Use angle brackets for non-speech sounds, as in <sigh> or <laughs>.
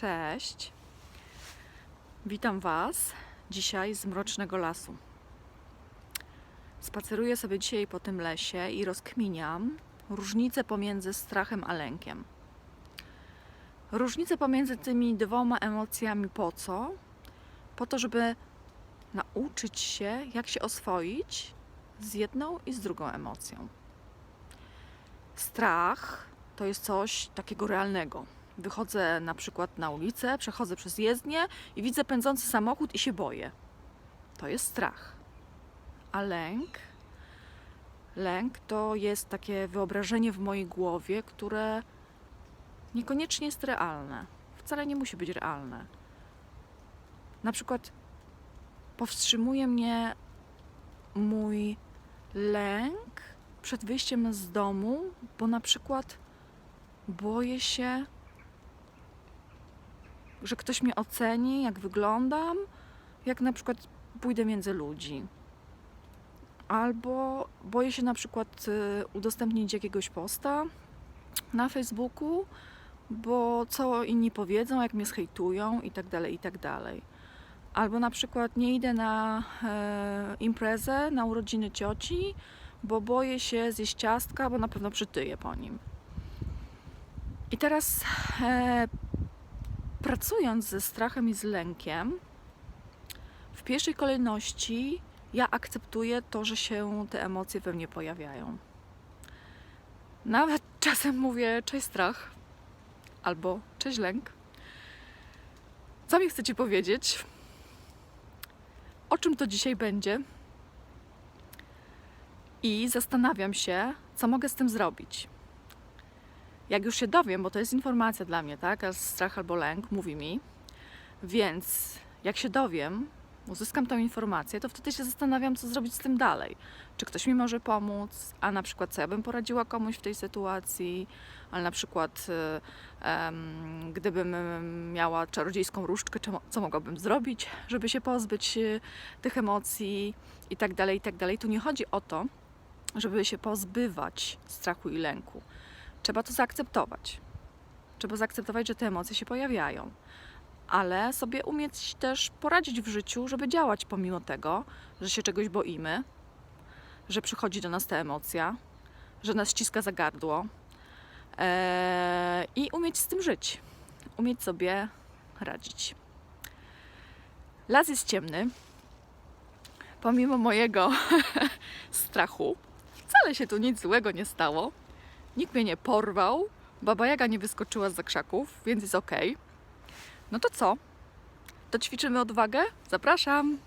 Cześć. Witam Was dzisiaj z mrocznego lasu. Spaceruję sobie dzisiaj po tym lesie i rozkminiam różnicę pomiędzy strachem a lękiem. Różnicę pomiędzy tymi dwoma emocjami po co? Po to, żeby nauczyć się, jak się oswoić z jedną i z drugą emocją. Strach to jest coś takiego realnego. Wychodzę na przykład na ulicę, przechodzę przez jezdnię i widzę pędzący samochód i się boję. To jest strach. A lęk? Lęk to jest takie wyobrażenie w mojej głowie, które niekoniecznie jest realne. Wcale nie musi być realne. Na przykład powstrzymuje mnie mój lęk przed wyjściem z domu, bo na przykład boję się, że ktoś mnie oceni, jak wyglądam, jak na przykład pójdę między ludzi. Albo boję się na przykład y, udostępnić jakiegoś posta na Facebooku, bo co inni powiedzą, jak mnie zhejtują i tak dalej, i tak dalej. Albo na przykład nie idę na e, imprezę, na urodziny cioci, bo boję się zjeść ciastka, bo na pewno przytyję po nim. I teraz e, pracując ze strachem i z lękiem, w pierwszej kolejności ja akceptuję to, że się te emocje we mnie pojawiają. Nawet <laughs> czasem mówię cześć strach albo cześć lęk. Co mi chcecie powiedzieć? O czym to dzisiaj będzie? I zastanawiam się, co mogę z tym zrobić. Jak już się dowiem, bo to jest informacja dla mnie, tak? Strach albo lęk mówi mi. Więc jak się dowiem, uzyskam tą informację, to wtedy się zastanawiam, co zrobić z tym dalej. Czy ktoś mi może pomóc, a na przykład co ja bym poradziła komuś w tej sytuacji, ale na przykład em, gdybym miała czarodziejską różdżkę, co mogłabym zrobić, żeby się pozbyć y, tych emocji i tak dalej, i tak dalej. Tu nie chodzi o to, żeby się pozbywać strachu i lęku. Trzeba to zaakceptować. Trzeba zaakceptować, że te emocje się pojawiają, ale sobie umieć też poradzić w życiu, żeby działać pomimo tego, że się czegoś boimy, że przychodzi do nas ta emocja, że nas ściska za gardło eee, i umieć z tym żyć, umieć sobie radzić. Las jest ciemny. Pomimo mojego <laughs> strachu, wcale się tu nic złego nie stało. Nikt mnie nie porwał, baba Jaga nie wyskoczyła z krzaków, więc jest ok. No to co? To ćwiczymy odwagę? Zapraszam!